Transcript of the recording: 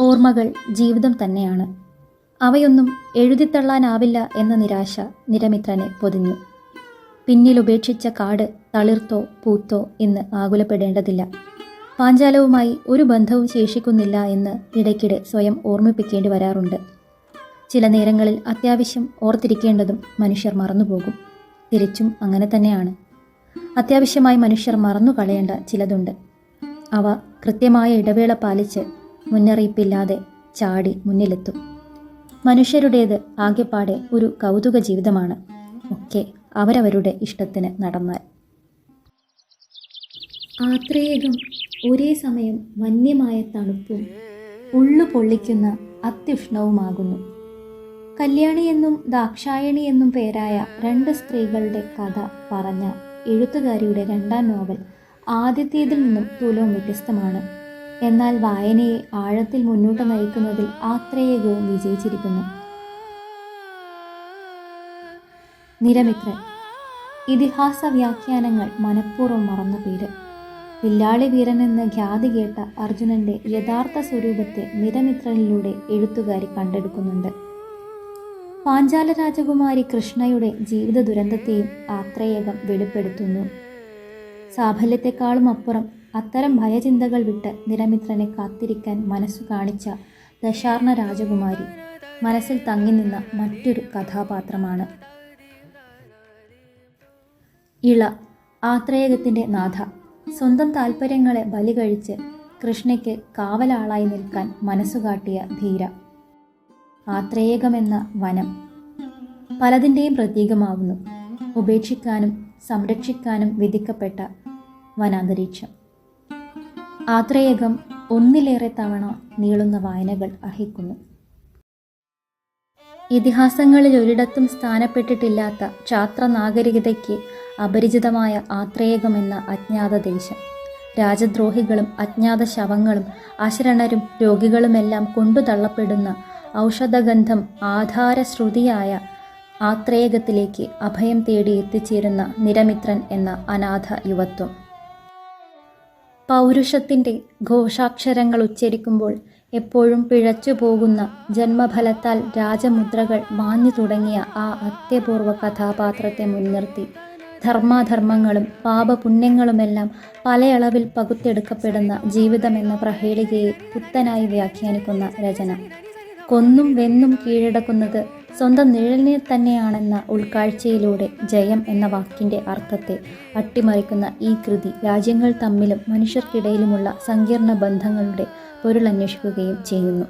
ഓർമ്മകൾ ജീവിതം തന്നെയാണ്. അവയൊന്നും എഴുതിത്തള്ളാനാവില്ല എന്ന നിരാശ നിരമിത്രനെ പൊതിഞ്ഞു. പിന്നിൽ ഉപേക്ഷിച്ച കാട് തളിർത്തോ പൂത്തോ എന്ന് ആകുലപ്പെടേണ്ടതില്ല. പാഞ്ചാലവുമായി ഒരു ബന്ധവും ശേഷിക്കുന്നില്ല എന്ന് ഇടയ്ക്കിടെ സ്വയം ഓർമ്മിപ്പിക്കേണ്ടി വരാറുണ്ട്. ചില നേരങ്ങളിൽ അത്യാവശ്യം ഓർത്തിരിക്കേണ്ടതും മനുഷ്യർ മറന്നുപോകും. തിരിച്ചും അങ്ങനെ തന്നെയാണ്. അത്യാവശ്യമായി മനുഷ്യർ മറന്നു കളയേണ്ട ചിലതുണ്ട്. അവ കൃത്യമായ ഇടവേള പാലിച്ച് മുന്നറിയിപ്പില്ലാതെ ചാടി മുന്നിലെത്തും. മനുഷ്യരുടേത് ആകെപ്പാടെ ഒരു കൗതുക ജീവിതമാണ്. ഒക്കെ അവരവരുടെ ഇഷ്ടത്തിന് നടന്നാൽ. ആത്രേയകം ഒരേ സമയം വന്യമായ തണുപ്പും ഉള്ളു പൊള്ളിക്കുന്ന അത്യുഷ്ണവുമാകുന്നു. കല്യാണി എന്നും ദാക്ഷായണി എന്നും പേരായ രണ്ട് സ്ത്രീകളുടെ കഥ പറഞ്ഞ എഴുത്തുകാരിയുടെ രണ്ടാം നോവൽ ആദ്യത്തേതിൽ നിന്നും തുലവും വ്യത്യസ്തമാണ്. എന്നാൽ വായനയെ ആഴത്തിൽ മുന്നോട്ട് നയിക്കുന്നതിൽ ആത്രേയകവും വിജയിച്ചിരിക്കുന്നു. നിരമിത്രൻ ഇതിഹാസ വ്യാഖ്യാനങ്ങൾ മനഃപൂർവം മറന്ന പേര് വില്ലാളി എന്ന് ഖ്യാതി കേട്ട അർജുനന്റെ യഥാർത്ഥ സ്വരൂപത്തെ നിരമിത്രനിലൂടെ എഴുത്തുകാരി കണ്ടെടുക്കുന്നുണ്ട്. പാഞ്ചാല രാജകുമാരി കൃഷ്ണയുടെ ജീവിത ദുരന്തത്തെയും ആത്രേയകം വെളിപ്പെടുത്തുന്നു. സാഫല്യത്തെക്കാളും അപ്പുറം അത്തരം ഭയചിന്തകൾ വിട്ട് നിരമിത്രനെ കാത്തിരിക്കാൻ മനസ്സു കാണിച്ച ദശാർണ രാജകുമാരി മനസ്സിൽ തങ്ങി നിന്ന മറ്റൊരു കഥാപാത്രമാണ്. ഇള ആത്രേയകത്തിന്റെ നാഥ സ്വന്തം താൽപ്പര്യങ്ങളെ ബലി കഴിച്ച് കൃഷ്ണയ്ക്ക് കാവലാളായി നിൽക്കാൻ മനസ്സുകാട്ടിയ ധീര. ആത്രേയകമെന്ന വനം പലതിന്റെയും പ്രതീകമാവുന്നു. ഉപേക്ഷിക്കാനും സംരക്ഷിക്കാനും വിധിക്കപ്പെട്ട വനാന്തരീക്ഷം. ആത്രേയകം ഒന്നിലേറെ തവണ നീളുന്ന വായനകൾ അർഹിക്കുന്നു. ഇതിഹാസങ്ങളിൽ ഒരിടത്തും സ്ഥാനപ്പെട്ടിട്ടില്ലാത്ത ക്ഷാത്ര നാഗരികതയ്ക്ക് അപരിചിതമായ ആത്രേയകം എന്ന അജ്ഞാത ദേശം. രാജദ്രോഹികളും അജ്ഞാത ശവങ്ങളും അശരണരും രോഗികളുമെല്ലാം കൊണ്ടു തള്ളപ്പെടുന്ന ഔഷധഗന്ധം ആധാരശ്രുതിയായ ആത്രേയകത്തിലേക്ക് അഭയം തേടി എത്തിച്ചേരുന്ന നിരമിത്രൻ എന്ന അനാഥ യുവത്വം. പൗരുഷത്തിന്റെ ഘോഷാക്ഷരങ്ങൾ ഉച്ചരിക്കുമ്പോൾ എപ്പോഴും പിഴച്ചു പോകുന്ന ജന്മഫലത്താൽ രാജമുദ്രകൾ മാഞ്ഞു തുടങ്ങിയ ആ അത്യപൂർവ കഥാപാത്രത്തെ മുൻനിർത്തി. ധർമാധർമ്മങ്ങളും പാപപുണ്യങ്ങളുമെല്ലാം പലയളവിൽ പകുത്തെടുക്കപ്പെടുന്ന ജീവിതമെന്ന പ്രഹേളികയെ പുത്തനായി വ്യാഖ്യാനിക്കുന്ന രചന. കൊന്നും വെന്നും കീഴടക്കുന്നത് സ്വന്തം നിഴലിനെ തന്നെയാണെന്ന ഉൾക്കാഴ്ചയിലൂടെ ജയം എന്ന വാക്കിന്റെ അർത്ഥത്തെ അട്ടിമറിക്കുന്ന ഈ കൃതി രാജ്യങ്ങൾ തമ്മിലും മനുഷ്യർക്കിടയിലുമുള്ള സങ്കീർണ ബന്ധങ്ങളുടെ പൊരുളന്വേഷിക്കുകയും ചെയ്യുന്നു.